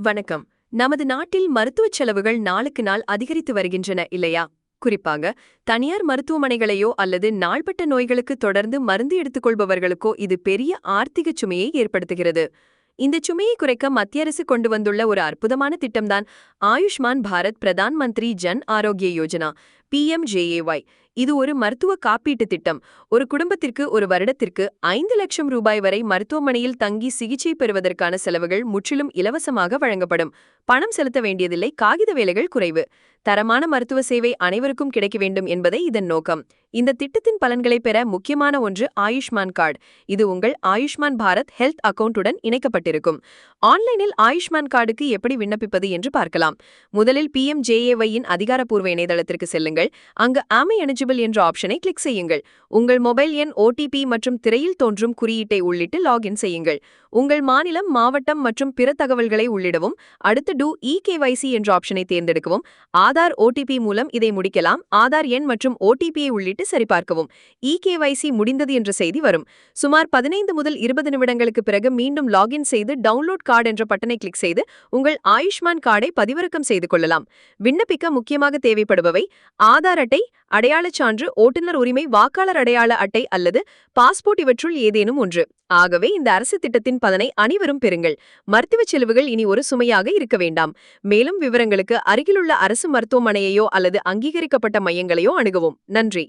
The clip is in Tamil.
வணக்கம். நமது நாட்டில் மருத்துவச் செலவுகள் நாளுக்கு நாள் அதிகரித்து வருகின்றன இல்லையா? குறிப்பாக தனியார் மருத்துவமனைகளையோ அல்லது நாள்பட்ட நோய்களுக்கு தொடர்ந்து மருந்து எடுத்துக்கொள்பவர்களுக்கோ இது பெரிய ஆர்த்திக சுமையை ஏற்படுத்துகிறது. இந்த சுமையை குறைக்க மத்திய அரசு கொண்டு வந்துள்ள ஒரு அற்புதமான திட்டம்தான் ஆயுஷ்மான் பாரத் பிரதான் மந்திரி ஜன் ஆரோக்கிய யோஜனா. பிஎம்ஜேஏஒய் இது ஒரு மருத்துவ காப்பீட்டு திட்டம். ஒரு குடும்பத்திற்கு ஒரு வருடத்திற்கு ஐந்து லட்சம் ரூபாய் வரை மருத்துவமனையில் தங்கி சிகிச்சை பெறுவதற்கான செலவுகள் முற்றிலும் இலவசமாக வழங்கப்படும். பணம் செலுத்த வேண்டியதில்லை காகித வேலைகள் குறைவு. தரமான மருத்துவ சேவை அனைவருக்கும் கிடைக்க வேண்டும் என்பதே இதன் நோக்கம். இந்த திட்டத்தின் பலன்களை பெற முக்கியமான ஒன்று ஆயுஷ்மான் கார்டு. இது உங்கள் ஆயுஷ்மான் பாரத் ஹெல்த் அக்கவுண்டுடன் இணைக்கப்பட்டிருக்கும். ஆன்லைனில் ஆயுஷ்மான் கார்டுக்கு எப்படி விண்ணப்பிப்பது என்று பார்க்கலாம். முதலில் பிஎம்ஜேஏஒயின் அதிகாரப்பூர்வ இணையதளத்திற்கு செல்லுங்கள். அங்கு ஆமி எலிஜிபிள் என்ற ஆப்ஷனை கிளிக் செய்யுங்கள். உங்கள் மொபைல் எண் ஓடிபி மற்றும் திரையில் தோன்றும் குறியீட்டை உள்ளிட்டு லாகின் செய்யுங்கள். உங்கள் மாநிலம் மாவட்டம் மற்றும் பிற தகவல்களை உள்ளிடவும் அடுத்து டூ இகேவைசி என்ற ஆப்ஷனை தேர்ந்தெடுக்கவும் ஆதார் ஓடிபி மூலம் இதை முடிக்கலாம் ஆதார் எண் மற்றும் ஓடிபியை உள்ளிட்டு சரிபார்க்கவும். இகேவைசி முடிந்தது என்ற செய்தி வரும். சுமார் பதினைந்து முதல் இருபது நிமிடங்களுக்கு பிறகு மீண்டும் லாகின் செய்து டவுன்லோட் கார்டு என்ற பட்டனை கிளிக் செய்து உங்கள் ஆயுஷ்மான் கார்டை பதிவிறக்கம் செய்து கொள்ளலாம். விண்ணப்பிக்க முக்கியமாக தேவைப்படுபவை ஆதார் அட்டை அடையாளச் சான்று ஓட்டுநர் உரிமை வாக்காளர் அடையாள அட்டை அல்லது பாஸ்போர்ட் இவற்றுள் ஏதேனும் ஒன்று. ஆகவே இந்த அரசு திட்டத்தின் பலனை அனைவரும் பெறுங்கள். மருத்துவச் செலவுகள் இனி ஒரு சுமையாக இருக்க வேண்டாம். மேலும் விவரங்களுக்கு அருகிலுள்ள அரசு மருத்துவமனையையோ அல்லது அங்கீகரிக்கப்பட்ட மையங்களையோ அணுகவும். நன்றி.